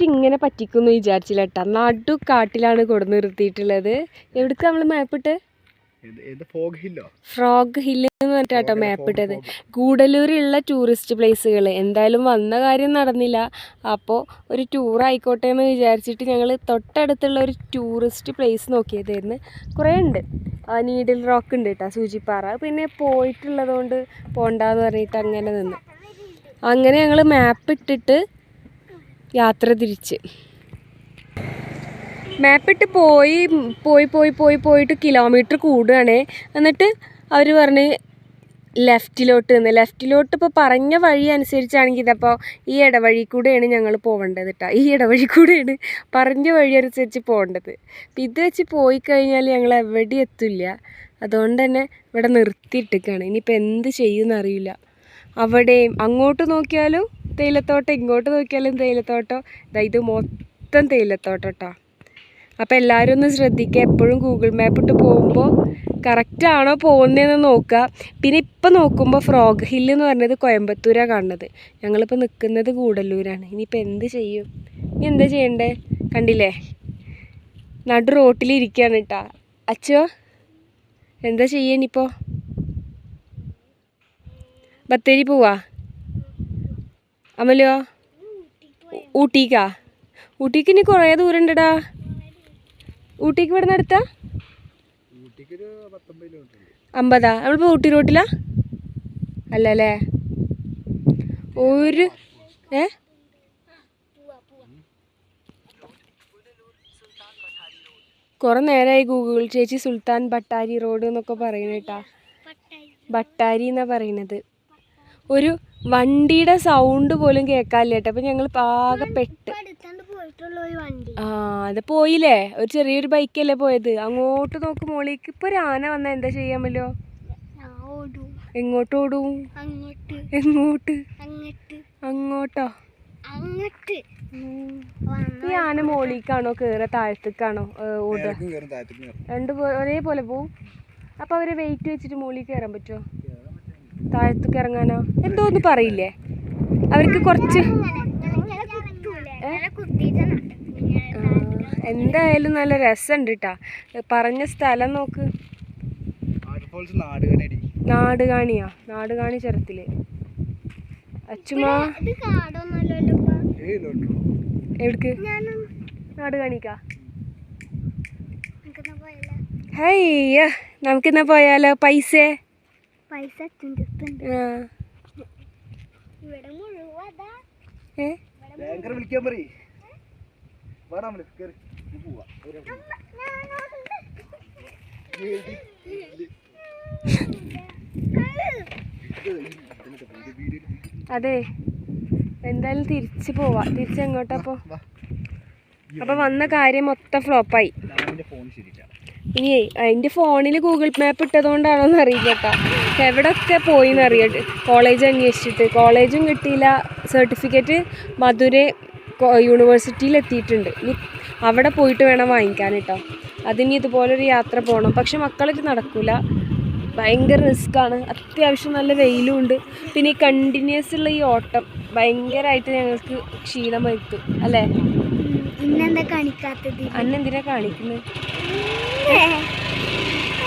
ഇങ്ങനെ പറ്റിക്കുന്നു വിചാരിച്ചില്ല കേട്ടാ നടു കാട്ടിലാണ് കൊടു നിർത്തിയിട്ടുള്ളത് എവിടേക്ക് നമ്മൾ മാപ്പിട്ട് ഫ്രോഗ് ഹില്ല് എന്ന് പറഞ്ഞിട്ടാട്ടോ മാപ്പ് ഇട്ടത്. ഗൂഡല്ലൂരുള്ള ടൂറിസ്റ്റ് പ്ലേസുകൾ എന്തായാലും വന്ന കാര്യം നടന്നില്ല. അപ്പോൾ ഒരു ടൂർ ആയിക്കോട്ടെ എന്ന് വിചാരിച്ചിട്ട് ഞങ്ങൾ തൊട്ടടുത്തുള്ള ഒരു ടൂറിസ്റ്റ് പ്ലേസ് നോക്കിയതായിരുന്നു. കുറേ ഉണ്ട്. നീഡിൽ റോക്ക് ഉണ്ട് കേട്ടോ സൂചിപ്പാറ. പിന്നെ പോയിട്ടുള്ളതുകൊണ്ട് പോണ്ടെന്ന് പോണ്ടാന്ന് പറഞ്ഞിട്ട് അങ്ങനെ നിന്ന്. അങ്ങനെ ഞങ്ങൾ മാപ്പ് ഇട്ടിട്ട് യാത്ര തിരിച്ച്. മാപ്പിട്ട് പോയി പോയി പോയി പോയി പോയിട്ട് കിലോമീറ്റർ കൂടുകയാണേ. എന്നിട്ട് അവർ പറഞ്ഞ് ലെഫ്റ്റിലോട്ട് നിന്ന്. ലെഫ്റ്റിലോട്ട് ഇപ്പോൾ പറഞ്ഞ വഴി അനുസരിച്ചാണെങ്കിൽ ഇതപ്പോൾ ഈ ഇടവഴി കൂടെയാണ് ഞങ്ങൾ പോകേണ്ടത് കേട്ടോ ഈ ഇടവഴി കൂടെയാണ് പറഞ്ഞ വഴി അനുസരിച്ച് പോകേണ്ടത്. അപ്പം ഇത് വെച്ച് പോയി കഴിഞ്ഞാൽ ഞങ്ങൾ എവിടെ എത്തില്ല. അതുകൊണ്ട് തന്നെ ഇവിടെ നിർത്തിയിട്ടിരിക്കുകയാണ് ഇനിയിപ്പോൾ എന്ത് ചെയ്യുമെന്നറിയില്ല അവിടെയും അങ്ങോട്ട് നോക്കിയാലും തേയിലത്തോട്ടം ഇങ്ങോട്ട് നോക്കിയാലും തേയിലത്തോട്ടം. ഇതാ ഇത് മൊത്തം തേയിലത്തോട്ടം കേട്ടോ അപ്പോൾ എല്ലാവരും ഒന്ന് ശ്രദ്ധിക്കുക എപ്പോഴും ഗൂഗിൾ മാപ്പ് ഇട്ട് പോകുമ്പോൾ കറക്റ്റാണോ പോകുന്നതെന്ന് നോക്കുക പിന്നെ ഇപ്പം നോക്കുമ്പോൾ ഫ്രോഗ് ഹില്ല് എന്ന് പറഞ്ഞത് കോയമ്പത്തൂരാണ് കാണുന്നത്. ഞങ്ങളിപ്പോൾ നിൽക്കുന്നത് കൂടല്ലൂരാണ്. ഇനിയിപ്പോൾ എന്ത് ചെയ്യും? ഇനി എന്താ ചെയ്യണ്ടേ? കണ്ടില്ലേ? നടു റോട്ടിലിരിക്കുകയാണ് കേട്ടോ അച്ഛോ എന്താ ചെയ്യണിപ്പോൾ ബത്തേരി പോവാ? അമലോ ഊട്ടിക്കാ? ഊട്ടിക്ക് ഇനി കുറേ ദൂരം ഉണ്ടടാ ഊട്ടിക്ക് ഇവിടെ നിന്ന് അടുത്താ അമ്പതാ? നമ്മളിപ്പോൾ ഊട്ടി റോട്ടിലാ? അല്ല അല്ലേ ഒരു ഏ? കുറെ നേരമായി ഗൂഗിൾ ചേച്ചി സുൽത്താൻ ബട്ടാരി റോഡ് എന്നൊക്കെ പറയണേട്ടാ ബട്ടാരി എന്നാ പറയണത് ഒരു വണ്ടിയുടെ സൗണ്ട് പോലും കേൾക്കാനില്ല കേട്ടോ. അപ്പം ഞങ്ങൾ പാകപ്പെട്ട് പെട്ട്. അടുത്തോണ്ട് പോയിട്ടുള്ള ഒരു വണ്ടി. ആ അത് പോയില്ലേ? ഒരു ചെറിയൊരു ബൈക്കല്ലേ പോയത്? അങ്ങോട്ട് നോക്ക് മോളിക്ക് ഇപ്പൊ ഒരു ആന വന്നാ എന്താ ചെയ്യാമല്ലോ പറ്റോ ഞാൻ ഓടും. എങ്ങോട്ട് ഓടും? അങ്ങോട്ട്. എങ്ങോട്ട്? അങ്ങോട്ട്. അങ്ങോട്ടോ? അങ്ങോട്ട്. ഈ ആന മോളിക്കാണോ കേറ താഴത്തേക്കാണോ ഓടുക? രണ്ട് ഒരേപോലെ പോവും. അപ്പൊ അവർ വെയിറ്റ് വെച്ചിട്ട് മോളിൽ കയറാൻ പറ്റുമോ താഴത്തേക്ക് ഇറങ്ങാനോ എന്തോ ഒന്ന് പറയില്ലേ? അവർക്ക് കുറച്ച് എന്തായാലും നല്ല രസമുണ്ട് കേട്ടാ പറഞ്ഞ സ്ഥലം നോക്ക്. നാടുകാണിയാ? നാടുകാണി നാട് കാണിയാ നാട് കാണി ചരത്തിൽ അച്ചുമാ എവിടക്ക്? നാടുകാണിക്കാ? ഹയ്യ നമുക്കിന്നാ പോയാലോ? പൈസ? പൈസ ഇവിടെ മുഴുവൻ അതാ. ബാങ്കർ വിളിക്കാൻ പറയ്. വേണം നമ്മൾ കയറി പോവാ. ഒരു ഞാനുണ്ട്. അതെ. എന്തായാലും തിരിച്ചു പോവാ. തിരിച്ചെങ്ങോട്ടപ്പോ അപ്പൊ വന്ന കാര്യം മൊത്തം ഫ്ലോപ്പായി ഫോൺ ഇനി എന്റെ ഫോണിൽ ഗൂഗിൾ മാപ്പ് ഇട്ടതുകൊണ്ടാണോ എന്ന് എവിടെയൊക്കെ പോയി എന്നറിയട്ടെ കോളേജ് അന്വേഷിച്ചിട്ട്. കോളേജും കിട്ടിയില്ല. സർട്ടിഫിക്കറ്റ് മധുര യൂണിവേഴ്സിറ്റിയിൽ എത്തിയിട്ടുണ്ട്. ഇനി അവിടെ പോയിട്ട് വേണം വാങ്ങിക്കാൻ കേട്ടോ. അതിനി ഇതുപോലൊരു യാത്ര പോകണം പക്ഷെ മക്കളൊക്കെ നടക്കൂല. ഭയങ്കര റിസ്ക്കാണ് അത്യാവശ്യം നല്ല വെയിലും ഉണ്ട്. പിന്നെ ഈ കണ്ടിന്യൂസ് ഉള്ള ഈ ഓട്ടം ഭയങ്കരമായിട്ട് ഞങ്ങൾക്ക് ക്ഷീണം വരുത്തും. അല്ലേ? ഇന്നെന്താ കാണിക്കാത്തത്? അന്നെന്തിനാ കാണിക്കുന്നത്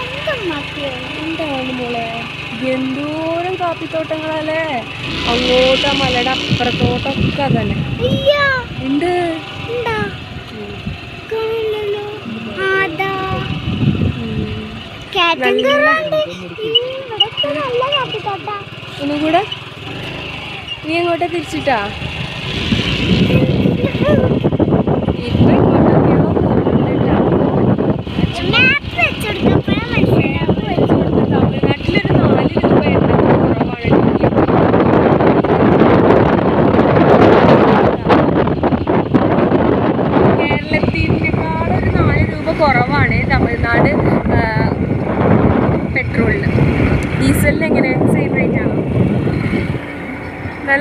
എന്തുമ്മാക്കിയോ? എന്താണ് മോളെ? എന്തോരം കാപ്പിത്തോട്ടങ്ങളല്ലേ? അങ്ങോട്ട് മലയുടെ അപ്പുറത്തോട്ടൊക്കെ അതന്നെ. അയ്യോ ഉണ്ട്? ഒന്നും കൂടെ? നീ എങ്ങോട്ടാ തിരിച്ചിട്ടാ? ഇപ്പൊ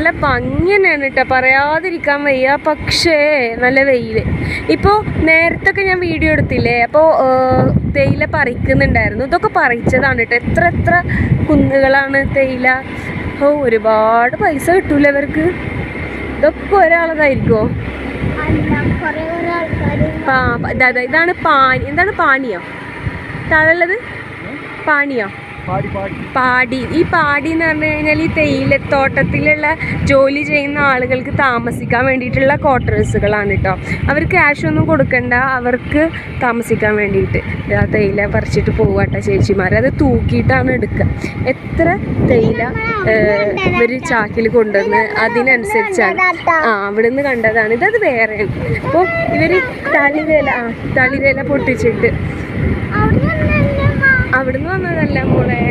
നല്ല ഭംഗി തന്നെയാണ് കേട്ടോ പറയാതിരിക്കാൻ വയ്യ. പക്ഷേ നല്ല വെയിൽ ഇപ്പോൾ നേരത്തൊക്കെ ഞാൻ വീഡിയോ എടുത്തില്ലേ? അപ്പോൾ തേയില പറിക്കുന്നുണ്ടായിരുന്നു. ഇതൊക്കെ പറിച്ചതാണ് കേട്ടോ എത്ര എത്ര കുന്നുകളാണ് തേയില? ഓ ഒരുപാട് പൈസ കിട്ടൂല ഇവർക്ക്? ഇതൊക്കെ ഒരാളതായിരിക്കുമോ ഇതാണ് പാനി എന്താണ് പാനിയോ? താഴെ ഉള്ളത് പാനിയോ. പാടി പാടി. പാടി. ഈ പാടി എന്ന് പറഞ്ഞു കഴിഞ്ഞാൽ ഈ തേയിലത്തോട്ടത്തിലുള്ള ജോലി ചെയ്യുന്ന ആളുകൾക്ക് താമസിക്കാൻ വേണ്ടിയിട്ടുള്ള ക്വാർട്ടേഴ്സുകളാണ് കേട്ടോ. അവർ ക്യാഷ് ഒന്നും കൊടുക്കണ്ട. അവർക്ക് താമസിക്കാൻ വേണ്ടിയിട്ട്. ആ തേയില പറിച്ചിട്ട് പോവാട്ട ചേച്ചിമാർ അത് തൂക്കിയിട്ടാണ് എടുക്കുക. എത്ര തേയില ഇവർ ചാക്കിൽ കൊണ്ടുവന്ന് അതിനനുസരിച്ചാണ്. ആ അവിടെ നിന്ന് കണ്ടതാണ്. ഇതത് വേറെ. അപ്പോൾ ഇവർ തളിവേല ആ തളിവേല പൊട്ടിച്ചിട്ട്. അവിടുന്ന് വന്നതല്ല മോളെ?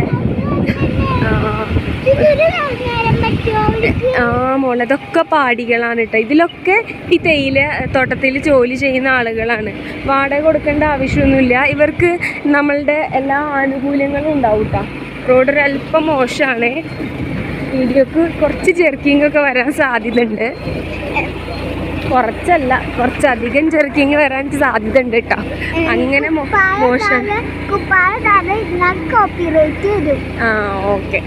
ആ. മോളെ ഇതൊക്കെ പാടികളാണ് കേട്ടോ ഇതിലൊക്കെ ഈ തേയില തോട്ടത്തിൽ ജോലി ചെയ്യുന്ന ആളുകളാണ്. വാടക കൊടുക്കേണ്ട ആവശ്യമൊന്നുമില്ല. ഇവർക്ക് നമ്മളുടെ എല്ലാ ആനുകൂല്യങ്ങളും ഉണ്ടാവും കേട്ടോ റോഡ് അല്പം മോശമാണ് വീഡിയോക്ക് കുറച്ച് ജെർക്കിംഗ് ഒക്കെ വരാൻ സാധ്യതയുണ്ട്. കുറച്ചല്ല കുറച്ചധികം ചെറുക്കിങ് വരാൻ സാധ്യത ഉണ്ട് കേട്ടോ അങ്ങനെ മോശം. കോപ്പിറൈറ്റ് ആ ഓക്കെ.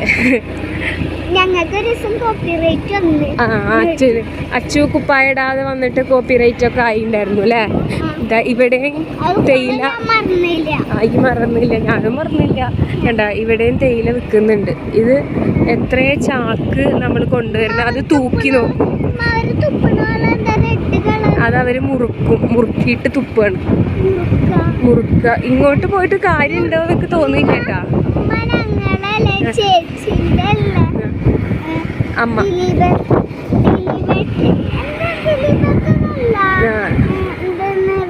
കോപ്പിറൈറ്റ് അച്ചു അച്ചു കുപ്പായ വന്നിട്ട് കോപ്പി റൈറ്റ് ഒക്കെ ആയിണ്ടായിരുന്നു അല്ലേ ഇതാ ഇവിടെയും തേയില ആയി മറന്നില്ല ഞാനും മറന്നില്ല. കണ്ട ഇവിടെയും തേയില വിൽക്കുന്നുണ്ട്. ഇത് എത്ര ചാക്ക് നമ്മൾ കൊണ്ടുവരുന്നത്? അത് തൂക്കി നോക്കും. അത് അവർ മുറുക്കും മുറുക്കിയിട്ട് തുപ്പാണ്. മുറുക്ക? ഇങ്ങോട്ട് പോയിട്ട് കാര്യമുണ്ടോ എന്നൊക്കെ തോന്നിയില്ല കേട്ടാ. അമ്മ.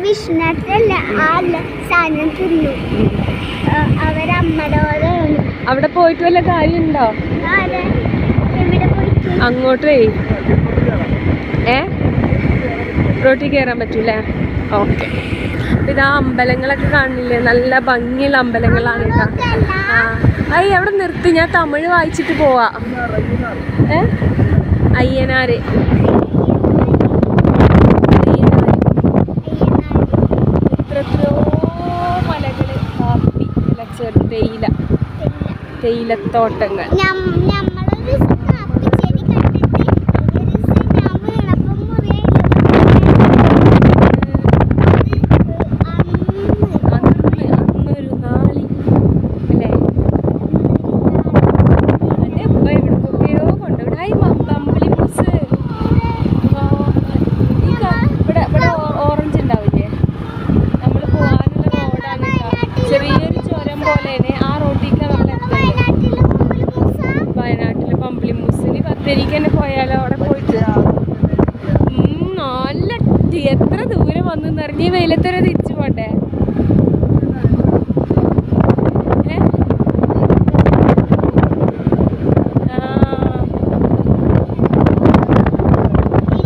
വിഷ്ണുട്ടല്ല സാധനം തിന്നു. അവിടെ പോയിട്ട് വല്ല കാര്യമുണ്ടോ അങ്ങോട്ടേ. ഏ റോട്ടിൽ കയറാൻ പറ്റൂലേ? ഓക്കെ. ഇതാ അമ്പലങ്ങളൊക്കെ കാണില്ലേ? നല്ല ഭംഗിയുള്ള അമ്പലങ്ങളാണ് കേട്ടോ. ആ. അയ്യ അവിടെ നിർത്തി. ഞാൻ തമിഴ് വായിച്ചിട്ട് പോവാ. ഏ? അയ്യനാര്? തേയില. തേയിലത്തോട്ടങ്ങൾ. എത്ര ദൂരം വന്നു നിറഞ്ഞ വെയിലത്തൊരു തിരിച്ചു പോട്ടെ ഇതിപ്പോ ആ.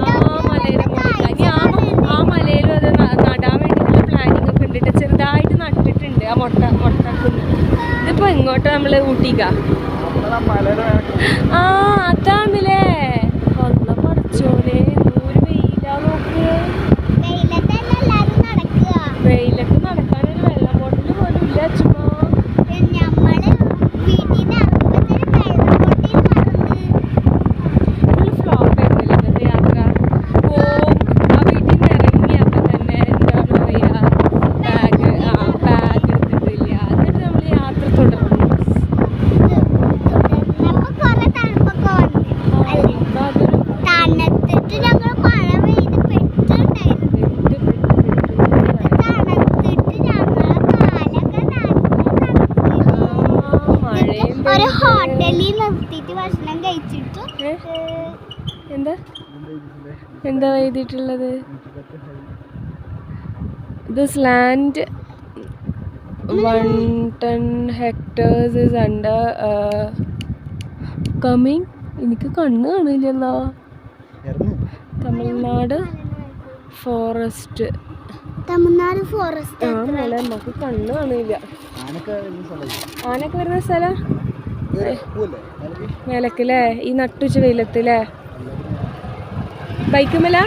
ആ ഊട്ടിക്കാ. ആ ഇനി That's എന്താ? എന്താ എഴുതിയിട്ടുള്ളത്? This land one ten hectares is under coming എനിക്ക് കണ്ണ് കാണില്ലല്ലോ. തമിഴ്നാട് ഫോറസ്റ്റ് തമിഴ്നാട് ഫോറസ്റ്റ് ആണല്ലേ നമുക്ക് കണ്ണ് കാണില്ല. ആനൊക്കെ വരുന്ന സ്ഥലം. മേലക്കല്ലേ ഈ നട്ടുച്ച വെയിലത്തില്ലേ ബൈക്കുമല്ല